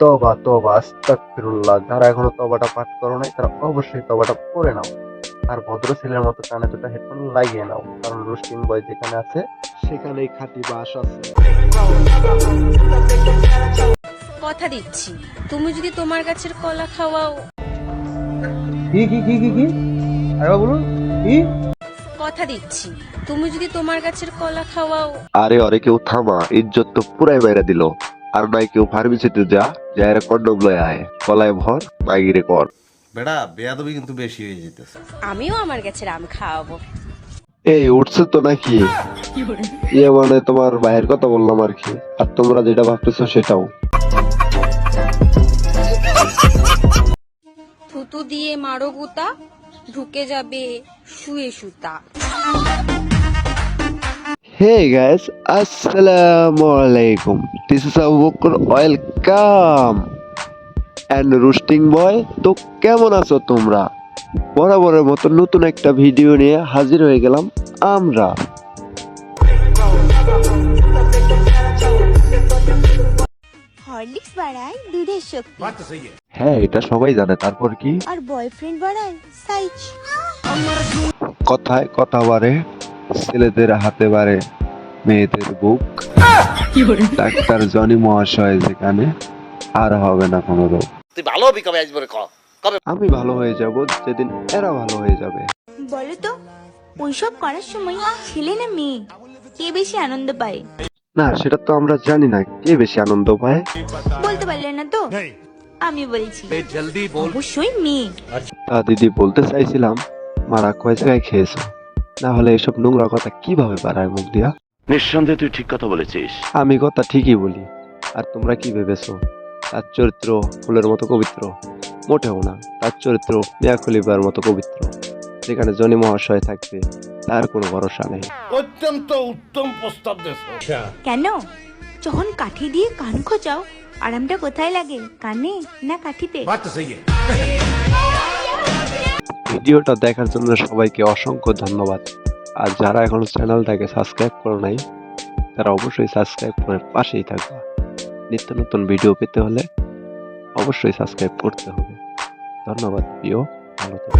তবা তবা আস্তাগফিরুল্লাহ। যারা এখনও তবাটা পাঠ করো নাই তারা অবশ্যই তবাটা পড়ে নাও। আর ভদ্র ছেলের মতো কানে দুটো হেডফোন লাগিয়ে নাও। কারণ রুস্টিন বয় যেখানে আছে সেখানেই খাঁটি বাস আছে। কথা দিচ্ছি। তুমি যদি তোমার গাছের কলা খাওয়াও। কি কি কি কি কি? আরে বলুন কি? কথা দিচ্ছি। তুমি যদি তোমার গাছের কলা খাওয়াও। আরে অরে কেউ থামা ইজ্জত তো পুরাই বাইরে দিল। আর নাই কেউ ফার্মেসিতে যা যায়ের কন্ডম লয় আয়। কলায় ভর মাইগিরে কর। বেড়া বেয়াদবি কিন্তু বেশি হয়ে যেতেছে। আমিও আমার গাছের আম খাওয়াবো। এই উঠছে তো নাকি? ইয়ে মানে তোমার ভাইয়ের কথা বললাম আর কি। আর তোমরা যেটা ভাবতেছো সেটাও। থুতু দিয়ে মারো গুতা ঢুকে যাবে শুয়ে সুতা। Hey guys, Assalamu alaikum. This is Abu Bakr. Welcome. And Roasting Boy, তো কেমন আছো তোমরা? বরাবরের মতো নতুন একটা ভিডিও নিয়ে হাজির হয়ে গেলাম আমরা। হরলিক্স বাড়ায় দুধের শক্তি। হ্যাঁ এটা সবাই জানে। তারপর কি? আর বয়ফ্রেন্ড বাড়ায় সাইজ কথায় কথা বাড়ে ছেলেদের হাতে বাড়ে মেয়েদের বুক। ডাক্তার জনি মহাশয় যেখানে আর হবে না কোনো রোগ। তুই ভালো হবি কবে আসবে কবে আমি ভালো হয়ে যাব যেদিন এরা ভালো হয়ে যাবে। বলো তো ওইসব করার সময় ছেলে না মেয়ে? কে বেশি আনন্দ পায়? না সেটা তো আমরা জানি না কে বেশি আনন্দ পায়? বলতে পারলে না তো? আমি বলছি অবশ্যই মেয়ে। তা দিদি বলতে চাইছিলাম মারা কয় জায়গায় খেয়েছো? না হলে এসব নোংরা কথা কীভাবে বাড়ায় মুখ দিয়া? নিঃসন্দেহে তুই ঠিক কথা বলেছিস। আমি কথা ঠিকই বলি। আর তোমরা কি ভেবেছো? তার চরিত্র ফুলের মতো পবিত্র? মোটেও না। তার চরিত্র মিয়া খলিফার মতো পবিত্র। যেখানে জনি মহাশয় থাকবে তার কোনো ভরসা নেই। অত্যন্ত উত্তম প্রস্তাব দেশ কেন? যখন কাঠি দিয়ে কান খোঁচাও আরামটা কোথায় লাগে? কানে না কাঠিতে? ভিডিওটা দেখার জন্য সবাইকে অসংখ্য ধন্যবাদ। আর যারা এখন চ্যানেলটাকে সাবস্ক্রাইব করো নাই, তারা অবশ্যই সাবস্ক্রাইব করে পাশেই থাকবে। নিত্য নতুন ভিডিও পেতে হলে অবশ্যই সাবস্ক্রাইব করতে হবে। ধন্যবাদ, প্রিয়, ভালো থেকো।